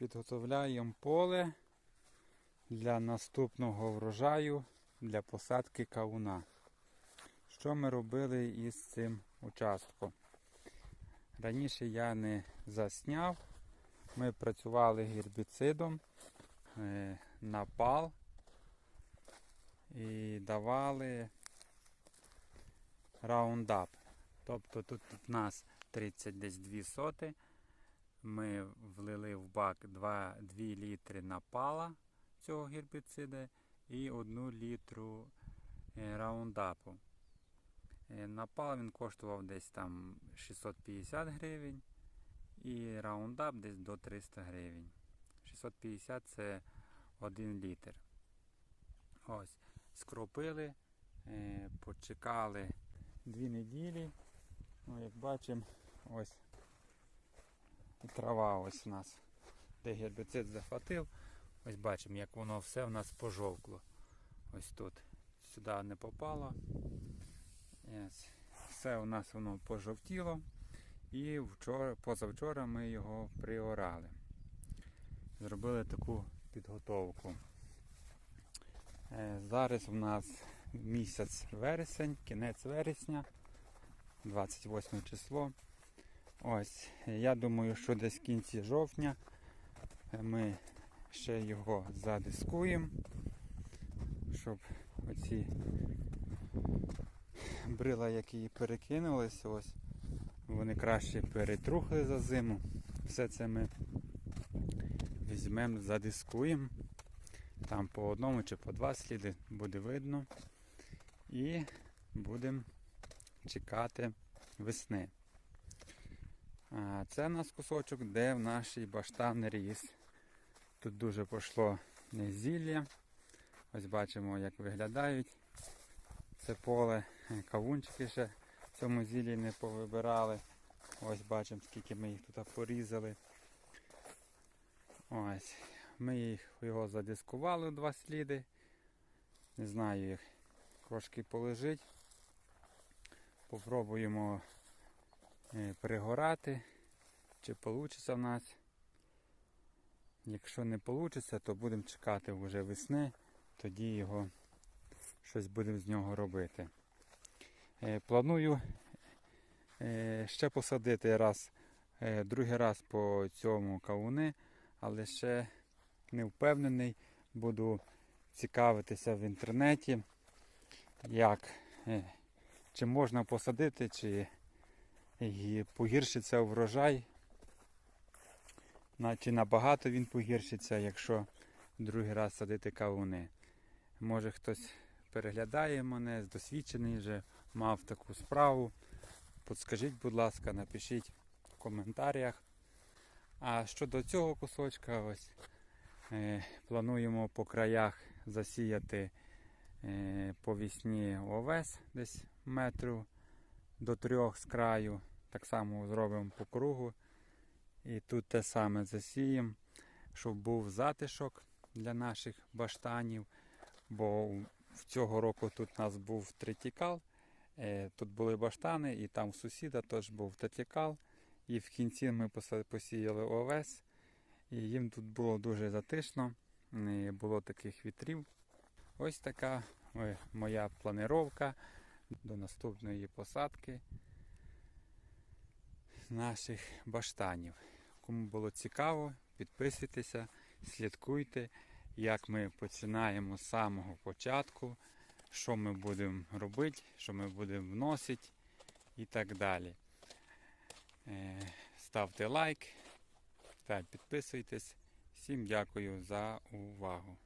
Підготовляємо поле для наступного врожаю для посадки кавуна. Що ми робили із цим участком? Раніше я не засняв. Ми працювали гербіцидом, е, напал і давали раундап. Тобто тут в нас 30 десь 2 соти. Ми влили в бак 2, 2 літри напала цього гербіцида і 1 літру е, раундапу. Е, Напал він коштував десь там 650 гривень і раундап десь до 300 гривень. 650 це 1 літр. Ось, скропили, е, почекали 2 неділі. Ну, як бачимо, ось і трава ось у нас, де гербіцид захватив. Ось бачимо, як воно все в нас пожовкло. Ось тут. Сюди не попало. Все у нас воно пожовтіло. І вчора, позавчора ми його приорали. Зробили таку підготовку. Е, Зараз у нас місяць вересень, кінець вересня, 28 число. Ось, я думаю, що десь в кінці жовтня ми ще його задискуємо, щоб оці брила, які перекинулися, ось, вони краще перетрухли за зиму. Все це ми візьмемо, задискуємо. Там по одному чи по два сліди буде видно. І будемо чекати весни. А це у нас кусочок, де в нашій баштан ріс. Тут дуже пішло зілля. Ось бачимо, як виглядають. Це поле, кавунчики ще в цьому зіллі не повибирали. Ось бачимо, скільки ми їх тут порізали. Ось. Ми їх, його задискували у два сліди. Не знаю, як трошки полежить. Попробуємо е, пригорати, чи вийде в нас. Якщо не вийде, то будемо чекати вже весни, тоді його щось будемо з нього робити. Е, Планую е, ще посадити раз, другий раз по цьому кавуни, але ще не впевнений, буду цікавитися в інтернеті, як, чи можна посадити, чи і погіршиться врожай, на- чи набагато він погіршиться, якщо другий раз садити кавуни. Може хтось переглядає мене, досвідчений вже мав таку справу. Подскажіть, будь ласка, напишіть в коментарях. А щодо цього кусочка, ось е, плануємо по краях засіяти е, по овес десь метру до трьох з краю. Так само зробимо по кругу. І тут те саме засіємо, щоб був затишок для наших баштанів. Бо цього року тут у нас був третікал, е, тут були баштани, і там у сусіда теж був третікал. І в кінці ми посіяли овес. І їм тут було дуже затишно, не було таких вітрів. Ось така е, моя планировка до наступної посадки наших баштанів. Кому було цікаво, підписуйтеся, слідкуйте, як ми починаємо з самого початку, що ми будемо робити, що ми будемо вносити і так далі. Е, Ставте лайк та підписуйтесь. Всім дякую за увагу.